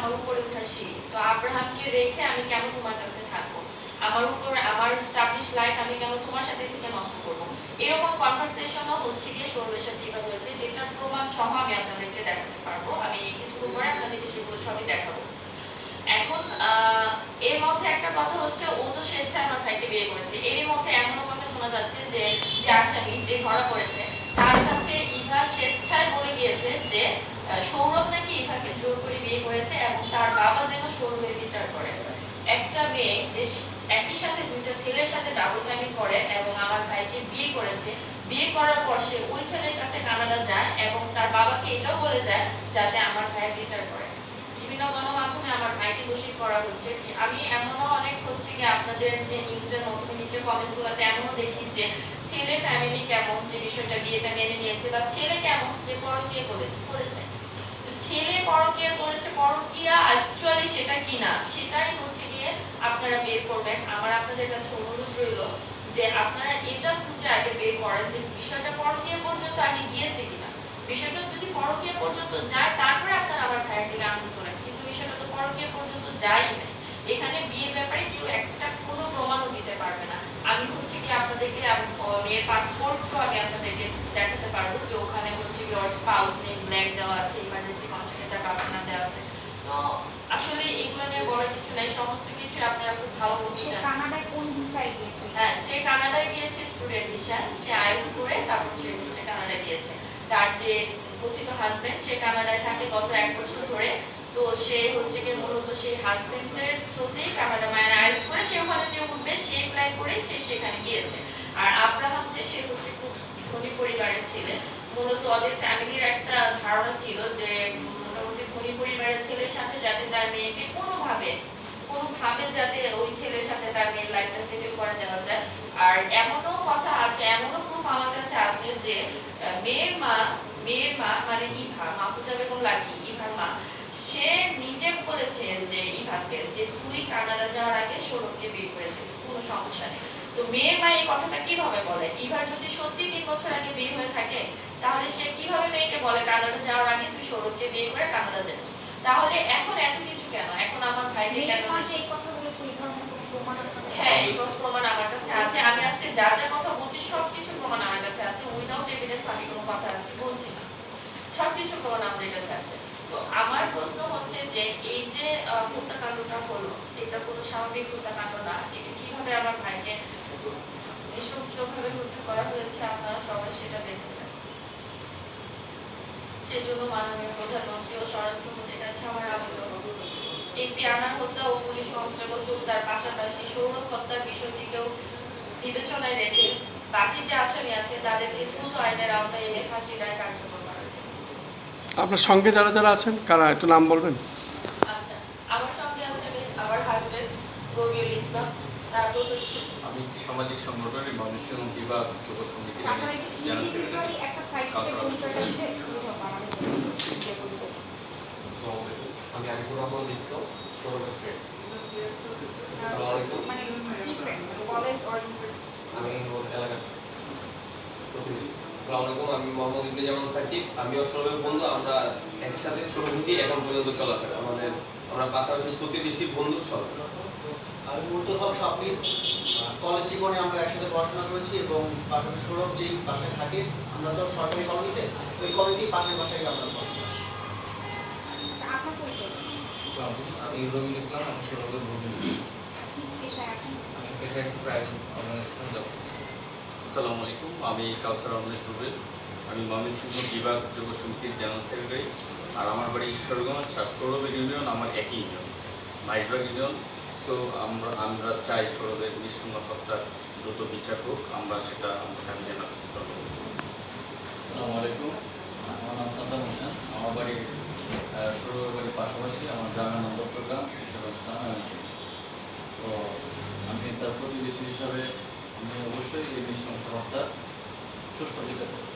আমার উপরে ওঠা সিঁড়ি। তো আব্রাহামকে রেখে আমি কেন তোমার কাছে থাকব? আমার উপর, আমার স্টাবলিশ লাইফ আমি কেন তোমার সাথে থেকে নষ্ট করব? এরকম কনভারসেশনও হচ্ছে গিয়ে সৌরভের সাথে এবার হয়েছে, যেটার প্রমাণ সহ আমি আপনাদেরকে দেখাতে পারব। আমি কিছু পরে আপনাদেরকে সেগুলো সবই দেখাবো। এখন এর মধ্যে একটা কথা হচ্ছে, ও তো স্বেচ্ছায় আমার ভাইকে বিয়ে করেছে। এর মধ্যে এমনও কথা শোনা যাচ্ছে যে যে আসামি যে ধরা পড়েছে, তার কাছে ইভা স্বেচ্ছায় বলে গিয়েছে যে সৌরভ নাকি জোর করে বিয়ে করেছে এবং তার বাবা যেন সৌরভের বিচার করে। একটা মেয়ে যে একই সাথে দুইটা ছেলের সাথে ডাবল টাইমিং করে এবং আমার ভাইকে বিয়ে করেছে, বিয়ে করার পর সে ওই ছেলের কাছে কানাডা যায় এবং তার বাবাকে এটাও বলে যায় যাতে আমার ভাইয়ের বিচার করে। বিভিন্ন গণমাধ্যমে আমার ভাইকে দোষী করা হচ্ছে। আমি এমনও অনেক হচ্ছে কি আপনাদের যে নিউজের মধ্যে নিচে কমেন্টস গুলোতে এমনও দেখি যে ছেলে ফ্যামিলি কেমন, যে বিষয়টা বিয়েটা মেনে নিয়েছে বা ছেলে কেমন, যে পরকীয়া করেছে করেছে। ছেলে পরকীয়া করেছে, পরকীয়া অ্যাকচুয়ালি সেটা কি না সেটাই হচ্ছে গিয়ে আপনারা বের করবেন। আমার আপনাদের কাছে অনুরোধ রইল যে আপনারা এটা খুঁজে আগে বের করেন যে বিষয়টা পরকীয়া পর্যন্ত আগে গিয়েছে কিনা। বিষয়টা যদি পরকীয়া পর্যন্ত যায়, তারপরে আপনারা আবার ভাইয়ের দিকে আনন্দ করেন কিন্তু বিষয়টা তো পরকীয়া পর্যন্ত যায়ই না এখানে বিয়ের ব্যাপারে কেউ একটা কোনো প্রমাণও দিতে পারবে না। আমি হচ্ছে কি আপনাদেরকে মেয়ের পাসপোর্টও আমি আপনাদেরকে দেখাতে পারব যে ওখানে হচ্ছে কি ওর স্পাউস নেম ব্ল্যাক দেওয়া আছে ইমার্জেন্সি কন্ট্যাক্টে তার বাবার নাম দেওয়া আছে তো আসলে নিয়ে বলার কিছু নাই সমস্ত কিছু আপনারা খুব ভালো সে বুঝছেন কানাডায় কোন ভিসায় গিয়েছিল? হ্যাঁ সে কানাডায় গিয়েছে স্টুডেন্ট ভিসা সে আইএলটিএস করে তারপর সে হচ্ছে কানাডায় গিয়েছে। তার যে কথিত হাজবেন্ড সে কানাডায় থাকে গত এক বছর ধরে। তো সে হচ্ছে কি মূলত সেই হাজবেন্ডের থ্রুতেই কানাডা মায়ের আইএলটিএস করে সে ওখানে যে উঠবে সে প্ল্যান করে সে সেখানে গিয়েছে। আর আব্রাহাম যে সে হচ্ছে খুব ধনী পরিবারের ছেলে। মূলত ওদের ফ্যামিলির একটা ধারণা ছিল যে ধনী পরিবারের ছেলের সাথে যাতে তার মেয়েকে কোনোভাবে কোনোভাবে যাতে ওই ছেলের সাথে তার মেয়ের লাইফটা সেটেল করে দেওয়া যায়। আর এমনও কথা আছে, এমনও কাছে আছে যে মেয়ের মা মেয়ের মা মানে ইভা মাহফুজা বেগম ইভার মা, সে নিজে বলেছে যে ইভাকে যে তুই কানাডা যাওয়ার আগে সৌরভকে বিয়ে করেছে, কোনো সমস্যা নেই। তো মেয়ের মা এই কথাটা কীভাবে বলে? ইভার যদি সত্যি তিন বছর আগে বিয়ে হয়ে থাকে তাহলে সে কীভাবে মেয়েকে বলে কানাডা যাওয়ার আগে তুই সৌরভকে বিয়ে করে কানাডা যাস? তাহলে এখন এত কিছু কেন? এখন আমার ভাইকে কেন এই কথা বলেছে এই ধরনের কোনো প্রমাণ আপনাদের হ্যাঁ কাছে প্রমাণ আমার কাছে আছে। আমি আজকে যা যা কথা বলছি সব প্রমাণ আমার কাছে আছে। উইদাউট এভিডেন্স আমি কোনো কথা আজকে বলছি না। সব কিছু প্রমাণ আমাদের কাছে আছে। তো আমার প্রশ্ন হচ্ছে যে এই যে হত্যাকাণ্ডটা হলো এটা কোনো স্বাভাবিক হত্যাকাণ্ড না? এটা কীভাবে আমার ভাইকে করা হয়েছে, আপনারা সবাই সেটা দেখেছেন। সেজন্য মাননীয় প্রধানমন্ত্রী ও স্বরাষ্ট্রমন্ত্রীর কাছে আমার আবেদন। হত্যা ও পুলিশ কনস্টেবল হত্যার পাশাপাশি সৌরভ হত্যার বিষয়টিকেও বিবেচনায় রেখে বাকি যে আসামি আছে, তাদেরকে দ্রুত আইনের আওতায় এনে ফাঁসি রায় কার্যকর করা আপনার সঙ্গে যারা যারা আছেন, কারা একটু নাম বলবেন আচ্ছা আমার সঙ্গে আছে আমার হাজবেন্ড রবিউল ইসলাম তারপর হচ্ছে আমি সামাজিক সংগঠনের মানুষের বিভাগ যুব সমিতি আপনারা একটু ইন্ডিভিজুয়ালি একটা সাইড থেকে পরিচয় দিলে শুরু হবে আমাদের যে বলব আমি আরিফুর রহমান দীপ্ত সৌরভের ফ্রেন্ড আসসালামু আলাইকুম মানে কি ফ্রেন্ড কলেজ অর ইউনিভার্সিটি আমি ওর এলাকার প্রতিবেশী। আসসালামু আমি মোহাম্মদ ইবনে জামান সাকিব। আমিও সৌরভের বন্ধু আমরা একসাথে ছোট থেকে এখন পর্যন্ত চলাফেরা। আমাদের আমরা পাশাপাশি প্রতিবেশী বন্ধু সব আমি মুর্তুল হক স্বপ্নিল কলেজ জীবনে আমরা একসাথে পড়াশোনা করেছি এবং পাশাপাশি সৌরভ যেই বাসায় থাকে আমরা তো সরকারি কলোনিতে ওই কলোনিতেই পাশের বাসায় আমরা বসবাস আমি রবিউল ইসলাম আমি সৌরভের বন্ধু পেশায় আমি পেশায় প্রাইভেট অর্গানাইজেশন জব করছি। আসসালামু আলাইকুম আমি কাউসার আহমেদ রুবেল। আমি ময়মনসিংহ বিভাগ যুব সমিতির জেনারেল সেক্রেটারি আর আমার বাড়ি ঈশ্বরগঞ্জ আর সৌরভের ইউনিয়ন আমার একই ইউনিয়ন। মাইজবাগ ইউনিয়ন সো আমরা আমরা চাই সৌরভের নিঃসঙ্গ হত্যার দ্রুত বিচার হোক, আমরা সেটা আমরা ফ্যামিলি জানাচ্ছি আসসালামু আলাইকুম। আমার নাম সাদ্দাম হোসেন। আমার বাড়ি সৌরভের বাড়ির পাশাপাশি আমার গ্রামের নাম দত্তগ্রাম কিশোরগঞ্জ থানা তো আমি তার প্রতিবেশী হিসাবে আমি অবশ্যই এই নৃশংস হত্যার করতে